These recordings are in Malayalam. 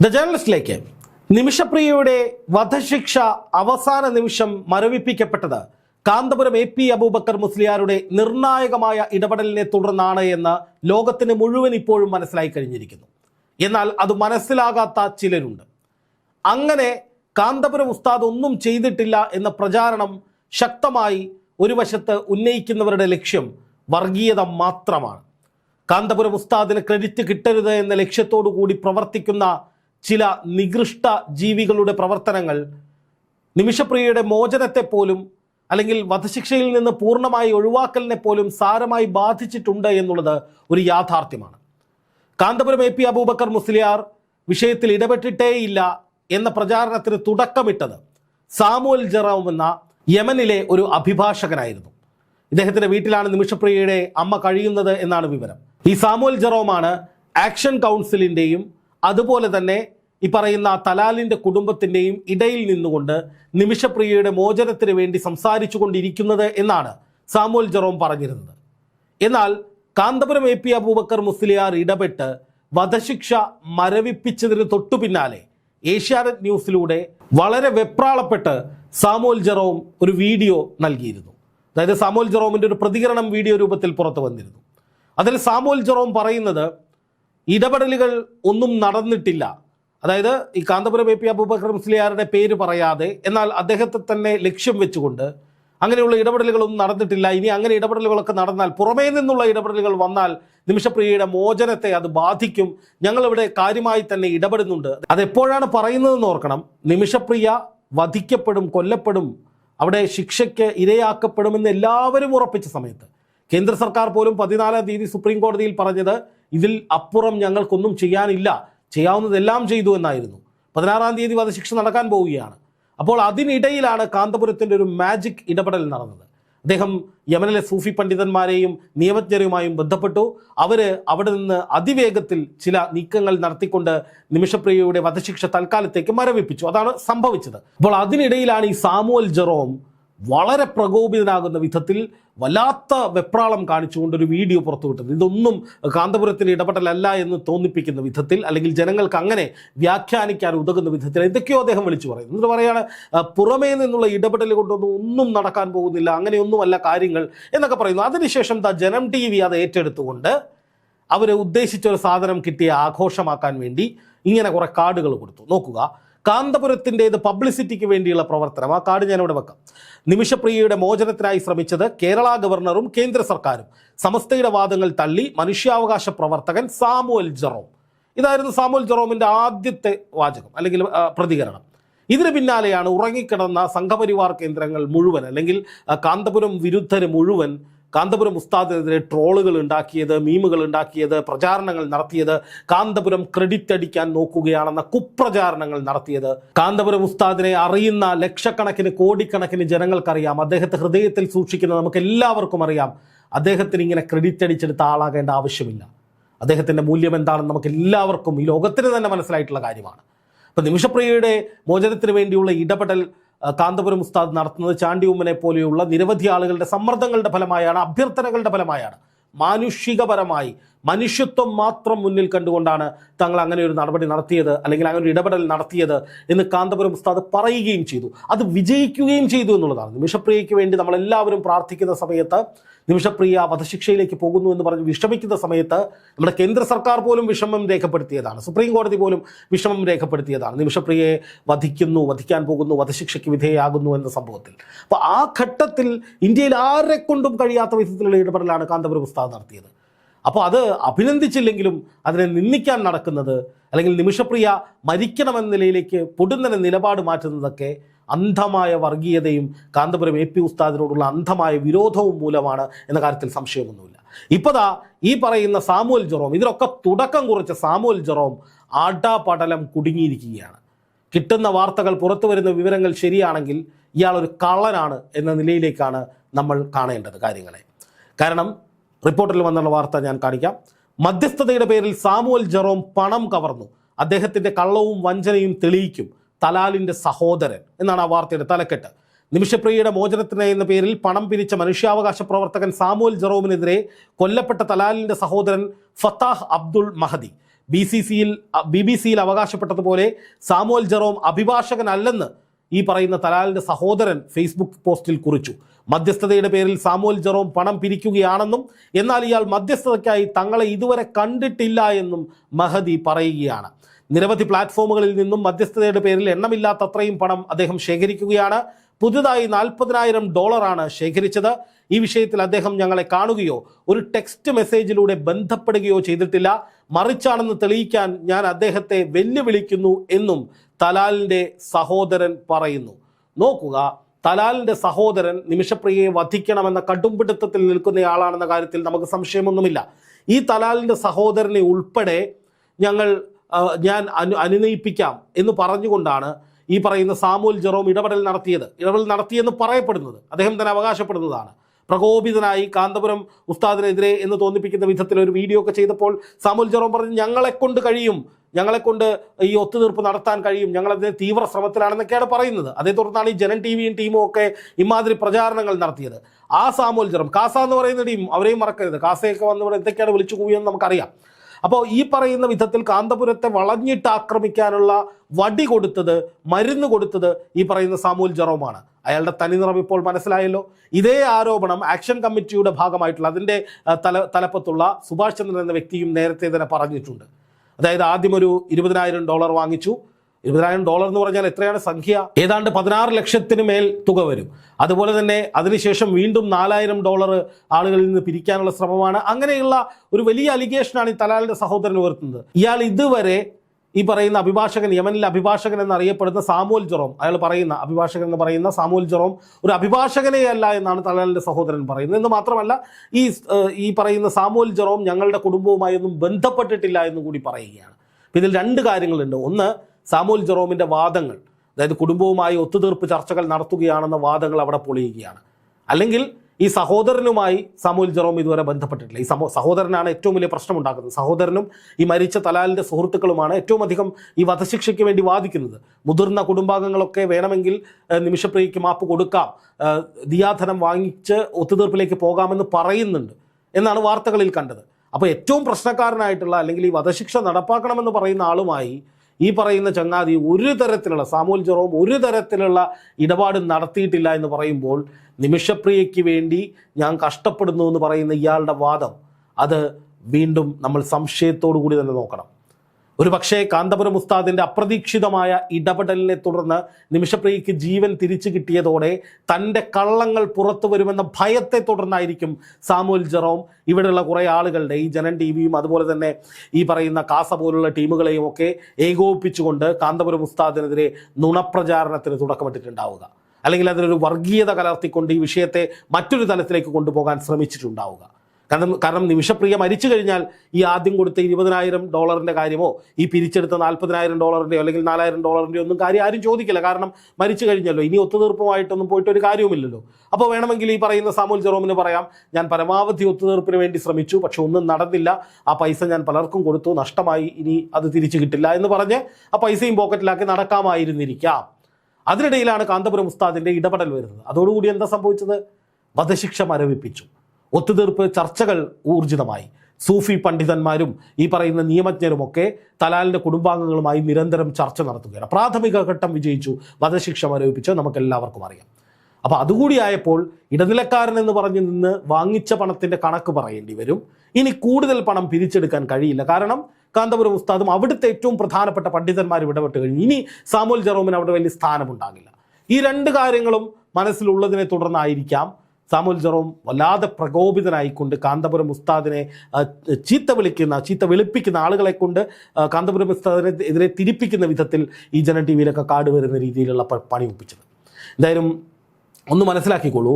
ദ ജേർണലിസ്റ്റിലേക്ക് നിമിഷപ്രിയയുടെ വധശിക്ഷ അവസാന നിമിഷം മരവിപ്പിക്കപ്പെട്ടത് കാന്തപുരം എ പി അബൂബക്കർ മുസ്ലിയാരുടെ നിർണായകമായ ഇടപെടലിനെ തുടർന്നാണ് എന്ന് ലോകത്തിന് മുഴുവൻ ഇപ്പോഴും മനസ്സിലായി കഴിഞ്ഞിരിക്കുന്നു. എന്നാൽ അത് മനസ്സിലാകാത്ത ചിലരുണ്ട്. അങ്ങനെ കാന്തപുരം ഉസ്താദ് ഒന്നും ചെയ്തിട്ടില്ല എന്ന പ്രചാരണം ശക്തമായി ഒരു വശത്ത് ഉന്നയിക്കുന്നവരുടെ ലക്ഷ്യം വർഗീയത മാത്രമാണ്. കാന്തപുരം ഉസ്താദിന് ക്രെഡിറ്റ് കിട്ടരുത് എന്ന ലക്ഷ്യത്തോടു കൂടി പ്രവർത്തിക്കുന്ന ചില നികൃഷ്ട ജീവികളുടെ പ്രവർത്തനങ്ങൾ നിമിഷപ്രിയയുടെ മോചനത്തെ പോലും അല്ലെങ്കിൽ വധശിക്ഷയിൽ നിന്ന് പൂർണമായി ഒഴിവാക്കലിനെ പോലും സാരമായി ബാധിച്ചിട്ടുണ്ട് എന്നുള്ളത് ഒരു യാഥാർത്ഥ്യമാണ്. കാന്തപുരം എ പി അബൂബക്കർ മുസ്ലിയാർ വിഷയത്തിൽ ഇടപെട്ടിട്ടേയില്ല എന്ന പ്രചാരണത്തിന് തുടക്കമിട്ടത് സാമുവൽ ജെറോം എന്ന യമനിലെ ഒരു അഭിഭാഷകനായിരുന്നു. ഇദ്ദേഹത്തിന്റെ വീട്ടിലാണ് നിമിഷപ്രിയയുടെ അമ്മ കഴിയുന്നത് എന്നാണ് വിവരം. ഈ സാമുവൽ ജെറോമാണ് ആക്ഷൻ കൗൺസിലിന്റെയും അതുപോലെ തന്നെ ഈ പറയുന്ന തലാലിന്റെ കുടുംബത്തിന്റെയും ഇടയിൽ നിന്നുകൊണ്ട് നിമിഷപ്രിയയുടെ മോചനത്തിന് വേണ്ടി സംസാരിച്ചു കൊണ്ടിരിക്കുന്നത് എന്നാണ് സാമുൽ ജെറോം പറഞ്ഞിരുന്നത്. എന്നാൽ കാന്തപുരം എ പി അബൂബക്കർ മുസ്ലിയാർ ഇടപെട്ട് വധശിക്ഷ മരവിപ്പിച്ചതിന് തൊട്ടു പിന്നാലെ ഏഷ്യാനെറ്റ് ന്യൂസിലൂടെ വളരെ വെപ്രാളപ്പെട്ട് സാമുൽ ജെറോം ഒരു വീഡിയോ നൽകിയിരുന്നു. അതായത് സാമുൽ ജെറോമിന്റെ ഒരു പ്രതികരണം വീഡിയോ രൂപത്തിൽ പുറത്തു വന്നിരുന്നു. അതിൽ സാമുൽ ജെറോം പറയുന്നത് ഇടപെടലുകൾ ഒന്നും നടന്നിട്ടില്ല. അതായത് ഈ കാന്തപുരം എ പി അബൂബക്കർ മുസ്ലിയാരുടെ പേര് പറയാതെ എന്നാൽ അദ്ദേഹത്തെ തന്നെ ലക്ഷ്യം വെച്ചുകൊണ്ട് അങ്ങനെയുള്ള ഇടപെടലുകളൊന്നും നടന്നിട്ടില്ല. ഇനി അങ്ങനെ ഇടപെടലുകളൊക്കെ നടന്നാൽ പുറമേ നിന്നുള്ള ഇടപെടലുകൾ വന്നാൽ നിമിഷപ്രിയയുടെ മോചനത്തെ അത് ബാധിക്കും. ഞങ്ങളിവിടെ കാര്യമായി തന്നെ ഇടപെടുന്നുണ്ട്. അതെപ്പോഴാണ് പറയുന്നതെന്ന് ഓർക്കണം. നിമിഷപ്രിയ വധിക്കപ്പെടും കൊല്ലപ്പെടും. അവിടെ ശിക്ഷയ്ക്ക് ഇരയാക്കപ്പെടുമെന്ന് എല്ലാവരും ഉറപ്പിച്ച സമയത്ത്. കേന്ദ്ര സർക്കാർ പോലും പതിനാലാം തീയതി സുപ്രീം കോടതിയിൽ പറഞ്ഞത് ഇതിൽ അപ്പുറം ഞങ്ങൾക്കൊന്നും ചെയ്യാനില്ല. ചെയ്യാവുന്നതെല്ലാം ചെയ്തു എന്നായിരുന്നു. പതിനാറാം തീയതി വധശിക്ഷ നടക്കാൻ പോവുകയാണ്. അപ്പോൾ അതിനിടയിലാണ് കാന്തപുരത്തിന്റെ ഒരു മാജിക് ഇടപെടൽ നടന്നത്. അദ്ദേഹം യമനിലെ സൂഫി പണ്ഡിതന്മാരെയും നിയമജ്ഞരുമായും ബന്ധപ്പെട്ടു. അവർ അവിടെ നിന്ന് അതിവേഗത്തിൽ ചില നീക്കങ്ങൾ നടത്തിക്കൊണ്ട് നിമിഷപ്രിയയുടെ വധശിക്ഷ തൽക്കാലത്തേക്ക് മരവിപ്പിച്ചു. അതാണ് സംഭവിച്ചത്. അപ്പോൾ അതിനിടയിലാണ് ഈ സാമുവൽ ജെറോം വളരെ പ്രകോപിതനാകുന്ന വിധത്തിൽ വല്ലാത്ത വെപ്രാളം കാണിച്ചുകൊണ്ട് ഒരു വീഡിയോ പുറത്തുവിട്ടത്. ഇതൊന്നും കാന്തപുരത്തിന് ഇടപെടലല്ല എന്ന് തോന്നിപ്പിക്കുന്ന വിധത്തിൽ അല്ലെങ്കിൽ ജനങ്ങൾക്ക് അങ്ങനെ വ്യാഖ്യാനിക്കാൻ ഉതകുന്ന വിധത്തിൽ എന്തൊക്കെയോ അദ്ദേഹം വിളിച്ചു പറയും എന്നിട്ട് പറയാണ് "ആ, പുറമേ നിന്നുള്ള ഇടപെടൽ കൊണ്ടൊന്നും ഒന്നും നടക്കാൻ പോകുന്നില്ല അങ്ങനെയൊന്നുമല്ല കാര്യങ്ങൾ എന്നൊക്കെ പറയുന്നു. അതിനുശേഷം ദ ജനം ടി വി അത് ഏറ്റെടുത്തുകൊണ്ട് അവരെ ഉദ്ദേശിച്ചൊരു സാധനം കിട്ടിയ ആഘോഷമാക്കാൻ വേണ്ടി ഇങ്ങനെ കുറെ കാർഡുകൾ കൊടുത്തു. നോക്കുക കാന്തപുരത്തിന്റെത് പബ്ലിസിറ്റിക്ക് വേണ്ടിയുള്ള പ്രവർത്തനം. ആ കാർഡ് ഞാനിവിടെ വെക്കാം. നിമിഷപ്രിയയുടെ മോചനത്തിനായി ശ്രമിച്ചത് കേരള ഗവർണറും കേന്ദ്ര സർക്കാരും. സമസ്തയുടെ വാദങ്ങൾ തള്ളി മനുഷ്യാവകാശ പ്രവർത്തകൻ സാമുവൽ ജെറോം. ഇതായിരുന്നു സാമുവൽ ജെറോമിന്റെ ആദ്യത്തെ വാചകം അല്ലെങ്കിൽ പ്രതികരണം. ഇതിന് പിന്നാലെയാണ് ഉറങ്ങിക്കിടന്ന സംഘപരിവാർ കേന്ദ്രങ്ങൾ മുഴുവൻ അല്ലെങ്കിൽ കാന്തപുരം വിരുദ്ധര് മുഴുവൻ കാന്തപുരം ഉസ്താദിനെതിരെ ട്രോളുകൾ ഉണ്ടാക്കിയത് മീമുകൾ ഉണ്ടാക്കിയത് പ്രചാരണങ്ങൾ നടത്തിയത് കാന്തപുരം ക്രെഡിറ്റ് അടിക്കാൻ നോക്കുകയാണെന്ന കുപ്രചാരണങ്ങൾ നടത്തിയത്. കാന്തപുരം ഉസ്താദിനെ അറിയുന്ന ലക്ഷക്കണക്കിന് കോടിക്കണക്കിന് ജനങ്ങൾക്കറിയാം. അദ്ദേഹത്തെ ഹൃദയത്തിൽ സൂക്ഷിക്കുന്ന നമുക്ക് എല്ലാവർക്കും അറിയാം. അദ്ദേഹത്തിന് ഇങ്ങനെ ക്രെഡിറ്റ് അടിച്ചെടുത്ത ആളാകേണ്ട ആവശ്യമില്ല. അദ്ദേഹത്തിന്റെ മൂല്യം എന്താണെന്ന് നമുക്ക് എല്ലാവർക്കും ഈ ലോകത്തിന് തന്നെ മനസ്സിലായിട്ടുള്ള കാര്യമാണ്. അപ്പം നിമിഷപ്രിയയുടെ മോചനത്തിന് വേണ്ടിയുള്ള ഇടപെടൽ കാന്തപുരം ഉസ്താദ് നടത്തുന്നത് ചാണ്ടി ഉമ്മനെ പോലെയുള്ള നിരവധി ആളുകളുടെ സമ്മർദ്ദങ്ങളുടെ ഫലമായാണ് അഭ്യർത്ഥനകളുടെ ഫലമായാണ് മാനുഷികപരമായി മനുഷ്യത്വം മാത്രം മുന്നിൽ കണ്ടുകൊണ്ടാണ് തങ്ങൾ അങ്ങനെ ഒരു നടപടി നടത്തിയത് അല്ലെങ്കിൽ അങ്ങനെ ഒരു ഇടപെടൽ നടത്തിയത് എന്ന് കാന്തപുരം ഉസ്താദ് പറയുകയും ചെയ്തു. അത് വിജയിക്കുകയും ചെയ്തു എന്നുള്ളതാണ്. നിമിഷപ്രിയയ്ക്ക് വേണ്ടി നമ്മളെല്ലാവരും പ്രാർത്ഥിക്കുന്ന സമയത്ത് നിമിഷപ്രിയ വധശിക്ഷയിലേക്ക് പോകുന്നു എന്ന് പറഞ്ഞ് വിഷമിക്കുന്ന സമയത്ത് നമ്മുടെ കേന്ദ്ര സർക്കാർ പോലും വിഷമം രേഖപ്പെടുത്തിയതാണ്. സുപ്രീം കോടതി പോലും വിഷമം രേഖപ്പെടുത്തിയതാണ്. നിമിഷപ്രിയയെ വധിക്കുന്നു വധിക്കാൻ പോകുന്നു വധശിക്ഷയ്ക്ക് വിധേയയാകുന്നു എന്ന സംഭവത്തിൽ. അപ്പോൾ ആ ഘട്ടത്തിൽ ഇന്ത്യയിൽ ആരെ കൊണ്ടും കഴിയാത്ത വിധത്തിലുള്ള ഇടപെടലാണ് കാന്തപുരം ഉസ്താദ് നടത്തിയത്. അപ്പോൾ അത് അഭിനന്ദിച്ചില്ലെങ്കിലും അതിനെ നിന്ദിക്കാൻ നടക്കുന്നത് അല്ലെങ്കിൽ നിമിഷപ്രിയ മരിക്കണമെന്ന നിലയിലേക്ക് പൊടുന്നനെ നിലപാട് മാറ്റുന്നതൊക്കെ അന്ധമായ വർഗീയതയും കാന്തപുരം എ പി ഉസ്താദിനോടുള്ള അന്ധമായ വിരോധവും മൂലമാണ് എന്ന കാര്യത്തിൽ സംശയമൊന്നുമില്ല. ഇപ്പതാ ഈ പറയുന്ന സാമുവൽ ജെറോം ഇതിലൊക്കെ തുടക്കം കുറിച്ച സാമുവൽ ജെറോം ആട്ടാപടലം കുടുങ്ങിയിരിക്കുകയാണ്. കിട്ടുന്ന വാർത്തകൾ പുറത്തു വരുന്ന വിവരങ്ങൾ ശരിയാണെങ്കിൽ ഇയാളൊരു കള്ളനാണ് എന്ന നിലയിലേക്കാണ് നമ്മൾ കാണേണ്ടത് കാര്യങ്ങളെ. കാരണം റിപ്പോർട്ടിൽ വന്നുള്ള വാർത്ത ഞാൻ കാണിക്കാം. മധ്യസ്ഥതയുടെ പേരിൽ സാമുവൽ ജെറോം പണം കവർന്നു. അദ്ദേഹത്തിന്റെ കള്ളവും വഞ്ചനയും തെളിയിക്കും. തലാലിന്റെ സഹോദരൻ എന്നാണ് ആ വാർത്തയുടെ തലക്കെട്ട്. നിമിഷപ്രിയയുടെ മോചനത്തിന് എന്ന പേരിൽ പണം പിരിച്ച മനുഷ്യാവകാശ പ്രവർത്തകൻ സാമുവൽ ജെറോമിനെതിരെ കൊല്ലപ്പെട്ട തലാലിന്റെ സഹോദരൻ Fattah Abdul Mahdi. B C സിയിൽ ബി ബി സിയിൽ അവകാശപ്പെട്ടതുപോലെ സാമുവൽ ജെറോം അഭിഭാഷകനല്ലെന്ന് ഈ പറയുന്ന തലാലിന്റെ സഹോദരൻ ഫേസ്ബുക്ക് പോസ്റ്റിൽ കുറിച്ചു. മധ്യസ്ഥതയുടെ പേരിൽ സാമുവൽ ജെറോം പണം പിരിക്കുകയാണെന്നും എന്നാൽ ഇയാൾ മധ്യസ്ഥതയ്ക്കായി തങ്ങളെ ഇതുവരെ കണ്ടിട്ടില്ല എന്നും മഹദി പറയുകയാണ്. നിരവധി പ്ലാറ്റ്ഫോമുകളിൽ നിന്നും മധ്യസ്ഥതയുടെ പേരിൽ എണ്ണമില്ലാത്തത്രയും പണം അദ്ദേഹം ശേഖരിക്കുകയാണ്. പുതുതായി നാൽപ്പതിനായിരം ഡോളറാണ് ശേഖരിച്ചത്. ഈ വിഷയത്തിൽ അദ്ദേഹം ഞങ്ങളെ കാണുകയോ ഒരു ടെക്സ്റ്റ് മെസ്സേജിലൂടെ ബന്ധപ്പെടുകയോ ചെയ്തിട്ടില്ല. മറിച്ചാണെന്ന് തെളിയിക്കാൻ ഞാൻ അദ്ദേഹത്തെ വെല്ലുവിളിക്കുന്നു എന്നും തലാലിന്റെ സഹോദരൻ പറയുന്നു. നോക്കുക. തലാലിന്റെ സഹോദരൻ നിമിഷപ്രിയയെ വധിക്കണമെന്ന കടുംപിടുത്തത്തിൽ നിൽക്കുന്നയാളാണെന്ന കാര്യത്തിൽ നമുക്ക് സംശയമൊന്നുമില്ല. ഈ തലാലിന്റെ സഹോദരനെ ഉൾപ്പെടെ ഞങ്ങൾ ഞാൻ അനു അനുനയിപ്പിക്കാം എന്ന് പറഞ്ഞുകൊണ്ടാണ് ഈ പറയുന്ന സാമൂൽ ജെറോം ഇടപെടൽ നടത്തിയത്. ഇടപെടൽ നടത്തിയെന്ന് പറയപ്പെടുന്നത്. അദ്ദേഹം തന്നെ അവകാശപ്പെടുന്നതാണ്. പ്രകോപിതനായി കാന്തപുരം ഉസ്താദിനെതിരെ എന്ന് തോന്നിപ്പിക്കുന്ന വിധത്തിൽ ഒരു വീഡിയോ ഒക്കെ ചെയ്തപ്പോൾ സാമുൽ ജെറോം പറഞ്ഞു ഞങ്ങളെ കൊണ്ട് കഴിയും. ഞങ്ങളെ കൊണ്ട് ഈ ഒത്തുതീർപ്പ് നടത്താൻ കഴിയും. ഞങ്ങളതിന് തീവ്ര ശ്രമത്തിലാണെന്നൊക്കെയാണ് പറയുന്നത്. അതേ തുടർന്നാണ് ഈ ജനൻ ടി വിയും ടീമും ഒക്കെ ഇമാതിരി പ്രചാരണങ്ങൾ നടത്തിയത്. ആ സാമുൽ ജെറോം കാസ എന്ന് പറയുന്ന ടീം അവരെയും മറക്കരുത്. കാസയൊക്കെ വന്ന് ഇവിടെ എന്തൊക്കെയാണ് വിളിച്ചു കൂവിയെന്ന് നമുക്കറിയാം. അപ്പോൾ ഈ പറയുന്ന വിധത്തിൽ കാന്തപുരത്തെ വളഞ്ഞിട്ട് ആക്രമിക്കാനുള്ള വടി കൊടുത്തത് മരുന്ന് കൊടുത്തത് ഈ പറയുന്ന സാമൂൽ ജെറോമാണ്. അയാളുടെ തനിനിറം ഇപ്പോൾ മനസ്സിലായല്ലോ. ഇതേ ആരോപണം ആക്ഷൻ കമ്മിറ്റിയുടെ ഭാഗമായിട്ടുള്ള അതിന്റെ തല തലപ്പത്തുള്ള സുഭാഷ് ചന്ദ്രൻ എന്ന വ്യക്തിയും നേരത്തെ തന്നെ പറഞ്ഞിട്ടുണ്ട്. അതായത് ആദ്യം ഒരു ഇരുപതിനായിരം ഡോളർ വാങ്ങിച്ചു. ഇരുപതിനായിരം ഡോളർ എന്ന് പറഞ്ഞാൽ എത്രയാണ് സംഖ്യ? ഏതാണ്ട് പതിനാറ് ലക്ഷത്തിന് മേൽ തുക വരും. അതുപോലെ തന്നെ അതിനുശേഷം വീണ്ടും നാലായിരം ഡോളർ ആളുകളിൽ നിന്ന് പിരിക്കാനുള്ള ശ്രമമാണ്. അങ്ങനെയുള്ള ഒരു വലിയ അലിഗേഷനാണ് ഈ തലാലിന്റെ സഹോദരൻ ഉയർത്തുന്നത്. ഇയാൾ ഇതുവരെ ഈ പറയുന്ന അഭിഭാഷകൻ യമനിലെ അഭിഭാഷകൻ എന്നറിയപ്പെടുന്ന സാമൂൽ ജെറോം. അയാൾ പറയുന്ന അഭിഭാഷകൻ എന്ന് പറയുന്ന സാമൂൽ ജെറോം ഒരു അഭിഭാഷകനെയല്ല എന്നാണ് തലാലിന്റെ സഹോദരൻ പറയുന്നത്. എന്ന് മാത്രമല്ല ഈ ഈ പറയുന്ന സാമൂൽ ജെറോം ഞങ്ങളുടെ കുടുംബവുമായി ഒന്നും ബന്ധപ്പെട്ടിട്ടില്ല എന്നും കൂടി പറയുകയാണ്. ഇതിൽ രണ്ട് കാര്യങ്ങളുണ്ട്. ഒന്ന് സാമൂൽ ജെറോമിന്റെ വാദങ്ങൾ. അതായത് കുടുംബവുമായി ഒത്തുതീർപ്പ് ചർച്ചകൾ നടത്തുകയാണെന്ന വാദങ്ങൾ അവിടെ പൊളിയുകയാണ്. അല്ലെങ്കിൽ ഈ സഹോദരനുമായി സാമുവൽ ജെറോം ഇതുവരെ ബന്ധപ്പെട്ടിട്ടില്ല. ഈ സഹോദരനാണ് ഏറ്റവും വലിയ പ്രശ്നം ഉണ്ടാക്കുന്നത് സഹോദരനും ഈ മരിച്ച തലാലിന്റെ സുഹൃത്തുക്കളുമാണ് ഏറ്റവും അധികം ഈ വധശിക്ഷയ്ക്ക് വേണ്ടി വാദിക്കുന്നത്. മുതിർന്ന കുടുംബാംഗങ്ങളൊക്കെ വേണമെങ്കിൽ നിമിഷപ്രിയയ്ക്ക് മാപ്പ് കൊടുക്കാം. ദിയാധനം വാങ്ങിച്ച് ഒത്തുതീർപ്പിലേക്ക് പോകാമെന്ന് പറയുന്നുണ്ട് എന്നാണ് വാർത്തകളിൽ കണ്ടത്. അപ്പോൾ ഏറ്റവും പ്രശ്നക്കാരനായിട്ടുള്ള അല്ലെങ്കിൽ ഈ വധശിക്ഷ നടപ്പാക്കണമെന്ന് പറയുന്ന ആളുമായി ഈ പറയുന്ന ചങ്ങാതി ഒരു തരത്തിലുള്ള സാമൂൽ ജെറോം ഒരു തരത്തിലുള്ള ഇടപാട് നടത്തിയിട്ടില്ല എന്ന് പറയുമ്പോൾ നിമിഷപ്രിയയ്ക്ക് വേണ്ടി ഞാൻ കഷ്ടപ്പെടുന്നു എന്ന് പറയുന്ന ഇയാളുടെ വാദം അത് വീണ്ടും നമ്മൾ സംശയത്തോടു കൂടി തന്നെ നോക്കണം. ഒരു പക്ഷേ കാന്തപുരം ഉസ്താദിന്റെ അപ്രതീക്ഷിതമായ ഇടപെടലിനെ തുടർന്ന് നിമിഷപ്രിയയ്ക്ക് ജീവൻ തിരിച്ചു കിട്ടിയതോടെ തന്റെ കള്ളങ്ങൾ പുറത്തു വരുമെന്ന ഭയത്തെ തുടർന്നായിരിക്കും സാമുൽ ജെറോം. ഇവിടെയുള്ള കുറേ ആളുകളുടെ ഈ ജനൻ ടി വിയും അതുപോലെ തന്നെ ഈ പറയുന്ന കാസ പോലുള്ള ടീമുകളെയും ഒക്കെ ഏകോപിപ്പിച്ചുകൊണ്ട് കാന്തപുരം ഉസ്താദിനെതിരെ നുണപ്രചാരണത്തിന് തുടക്കമിട്ടിട്ടുണ്ടാവുക. അല്ലെങ്കിൽ അതിനൊരു വർഗീയത കലർത്തിക്കൊണ്ട് ഈ വിഷയത്തെ മറ്റൊരു തലത്തിലേക്ക് കൊണ്ടുപോകാൻ ശ്രമിച്ചിട്ടുണ്ടാവുക. കാരണം കാരണം നിമിഷപ്രിയ മരിച്ചു കഴിഞ്ഞാൽ ഈ ആദ്യം കൊടുത്ത ഇരുപതിനായിരം ഡോളറിന്റെ കാര്യമോ ഈ പിരിച്ചെടുത്ത നാൽപ്പതിനായിരം ഡോളറിന്റെയോ അല്ലെങ്കിൽ നാലായിരം ഡോളറിന്റെയോ ഒന്നും കാര്യം ആരും ചോദിക്കില്ല. കാരണം മരിച്ചു കഴിഞ്ഞല്ലോ. ഇനി ഒത്തുതീർപ്പുമായിട്ടൊന്നും പോയിട്ട് ഒരു കാര്യവുമില്ലല്ലോ. അപ്പോൾ വേണമെങ്കിൽ ഈ പറയുന്ന സാമുൽ ജെറോമിന് പറയാം ഞാൻ പരമാവധി ഒത്തുതീർപ്പിന് വേണ്ടി ശ്രമിച്ചു പക്ഷേ ഒന്നും നടന്നില്ല. ആ പൈസ ഞാൻ പലർക്കും കൊടുത്തു. നഷ്ടമായി. ഇനി അത് തിരിച്ചു കിട്ടില്ല എന്ന് പറഞ്ഞ് ആ പൈസയും പോക്കറ്റിലാക്കി നടക്കാമായിരുന്നിരിക്കാം. അതിനിടയിലാണ് കാന്തപുരം ഉസ്താദിന്റെ ഇടപെടൽ വരുന്നത്. അതോടുകൂടി എന്താ സംഭവിച്ചത്? വധശിക്ഷ മരവിപ്പിച്ചു. ഒത്തുതീർപ്പ് ചർച്ചകൾ ഊർജിതമായി. സൂഫി പണ്ഡിതന്മാരും ഈ പറയുന്ന നിയമജ്ഞരുമൊക്കെ തലാലിന്റെ കുടുംബാംഗങ്ങളുമായി നിരന്തരം ചർച്ച നടത്തുകയാണ്. പ്രാഥമിക ഘട്ടം വിജയിച്ചു. വധശിക്ഷ മരവിപ്പിച്ച് നമുക്ക് എല്ലാവർക്കും അറിയാം. അപ്പോൾ അതുകൂടി ആയപ്പോൾ ഇടനിലക്കാരൻ എന്ന് പറഞ്ഞ് നിന്ന് വാങ്ങിച്ച പണത്തിന്റെ കണക്ക് പറയേണ്ടി വരും. ഇനി കൂടുതൽ പണം പിരിച്ചെടുക്കാൻ കഴിയില്ല. കാരണം കാന്തപുരം ഉസ്താദും അവിടുത്തെ ഏറ്റവും പ്രധാനപ്പെട്ട പണ്ഡിതന്മാർ ഇടപെട്ട് കഴിഞ്ഞു. ഇനി സാമുൽ ജെറോമിന് അവിടെ വലിയ സ്ഥാനമുണ്ടാകില്ല. ഈ രണ്ട് കാര്യങ്ങളും മനസ്സിലുള്ളതിനെ തുടർന്നായിരിക്കാം. സാമുൽ ജെറോം വല്ലാതെ പ്രകോപിതനായിക്കൊണ്ട് കാന്തപുരം ഉസ്താദിനെ ചീത്ത വിളിക്കുന്ന ചീത്ത വെളുപ്പിക്കുന്ന ആളുകളെ കൊണ്ട് കാന്തപുരം ഉസ്താദിനെ എതിരെ തിരിപ്പിക്കുന്ന വിധത്തിൽ ഈ ജന ടി വിയിലൊക്കെ കാട് വരുന്ന രീതിയിലുള്ള പണി ഒപ്പിച്ചത്. എന്തായാലും ഒന്ന് മനസ്സിലാക്കിക്കോളൂ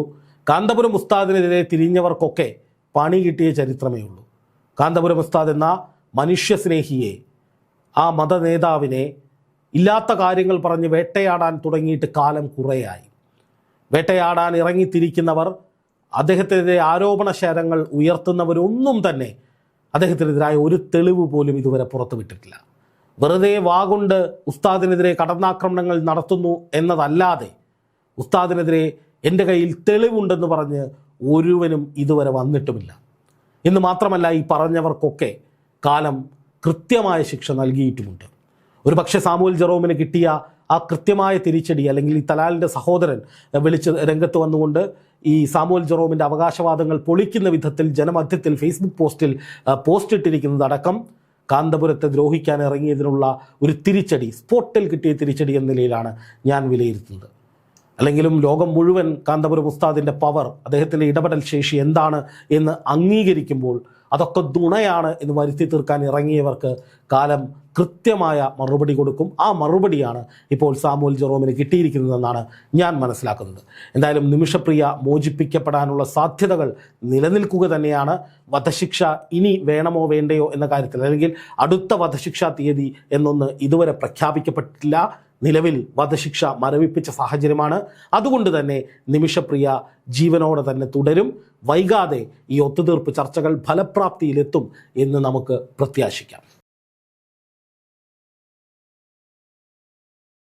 കാന്തപുരം ഉസ്താദിനെതിരെ തിരിഞ്ഞവർക്കൊക്കെ പണി കിട്ടിയ ചരിത്രമേ ഉള്ളൂ. കാന്തപുരം ഉസ്താദ് എന്ന മനുഷ്യസ്നേഹിയെ ആ മതനേതാവിനെ ഇല്ലാത്ത കാര്യങ്ങൾ പറഞ്ഞ് വേട്ടയാടാൻ തുടങ്ങിയിട്ട് കാലം കുറേയായി. വേട്ടയാടാൻ ഇറങ്ങിത്തിരിക്കുന്നവർ അദ്ദേഹത്തിനെതിരെ ആരോപണ ശരങ്ങൾ ഉയർത്തുന്നവരൊന്നും തന്നെ അദ്ദേഹത്തിനെതിരായ ഒരു തെളിവ് പോലും ഇതുവരെ പുറത്തുവിട്ടിട്ടില്ല. വെറുതെ വാഗുണ്ട് ഉസ്താദിനെതിരെ കടന്നാക്രമണങ്ങൾ നടത്തുന്നു എന്നതല്ലാതെ ഉസ്താദിനെതിരെ എന്റെ കയ്യിൽ തെളിവുണ്ടെന്ന് പറഞ്ഞ് ഒരുവനും ഇതുവരെ വന്നിട്ടുമില്ല. എന്ന് മാത്രമല്ല ഈ പറഞ്ഞവർക്കൊക്കെ കാലം കൃത്യമായ ശിക്ഷ നൽകിയിട്ടുമുണ്ട്. ഒരു പക്ഷേ സാമുവൽ ജെറോമിന് കിട്ടിയ ആ കൃത്യമായ തിരിച്ചടി അല്ലെങ്കിൽ ഈ തലാലിന്റെ സഹോദരൻ വിളിച്ച് രംഗത്ത് വന്നുകൊണ്ട് ഈ സാമുവൽ ജെറോമിന്റെ അവകാശവാദങ്ങൾ പൊളിക്കുന്ന വിധത്തിൽ ജനമധ്യത്തിൽ ഫേസ്ബുക്ക് പോസ്റ്റിൽ പോസ്റ്റ് ഇട്ടിരിക്കുന്നതടക്കം കാന്തപുരത്തെ ദ്രോഹിക്കാൻ ഇറങ്ങിയതിനുള്ള ഒരു തിരിച്ചടി സ്പോട്ടിൽ കിട്ടിയ തിരിച്ചടി എന്ന നിലയിലാണ് ഞാൻ വിലയിരുത്തുന്നത്. അല്ലെങ്കിലും ലോകം മുഴുവൻ കാന്തപുരം ഉസ്താദിന്റെ പവർ അദ്ദേഹത്തിന്റെ ഇടപെടൽ ശേഷി എന്താണ് എന്ന് അംഗീകരിക്കുമ്പോൾ അതൊക്കെ ദുണയാണ് എന്ന് വരുത്തി തീർക്കാൻ ഇറങ്ങിയവർക്ക് കാലം കൃത്യമായ മറുപടി കൊടുക്കും. ആ മറുപടിയാണ് ഇപ്പോൾ സാമുവൽ ജെറോമിന് കിട്ടിയിരിക്കുന്നതെന്നാണ് ഞാൻ മനസ്സിലാക്കുന്നത്. എന്തായാലും നിമിഷപ്രിയ മോചിപ്പിക്കപ്പെടാനുള്ള സാധ്യതകൾ നിലനിൽക്കുക തന്നെയാണ്. വധശിക്ഷ ഇനി വേണമോ വേണ്ടയോ എന്ന കാര്യത്തിൽ അല്ലെങ്കിൽ അടുത്ത വധശിക്ഷാ തീയതി എന്നൊന്ന് ഇതുവരെ പ്രഖ്യാപിക്കപ്പെട്ടിട്ടില്ല. നിലവിൽ വധശിക്ഷ മരവിപ്പിച്ച സാഹചര്യമാണ്. അതുകൊണ്ട് തന്നെ നിമിഷപ്രിയ ജീവനോടെ തന്നെ തുടരും. വൈകാതെ ഈ ഒത്തുതീർപ്പ് ചർച്ചകൾ ഫലപ്രാപ്തിയിലെത്തും എന്ന് നമുക്ക് പ്രത്യാശിക്കാം.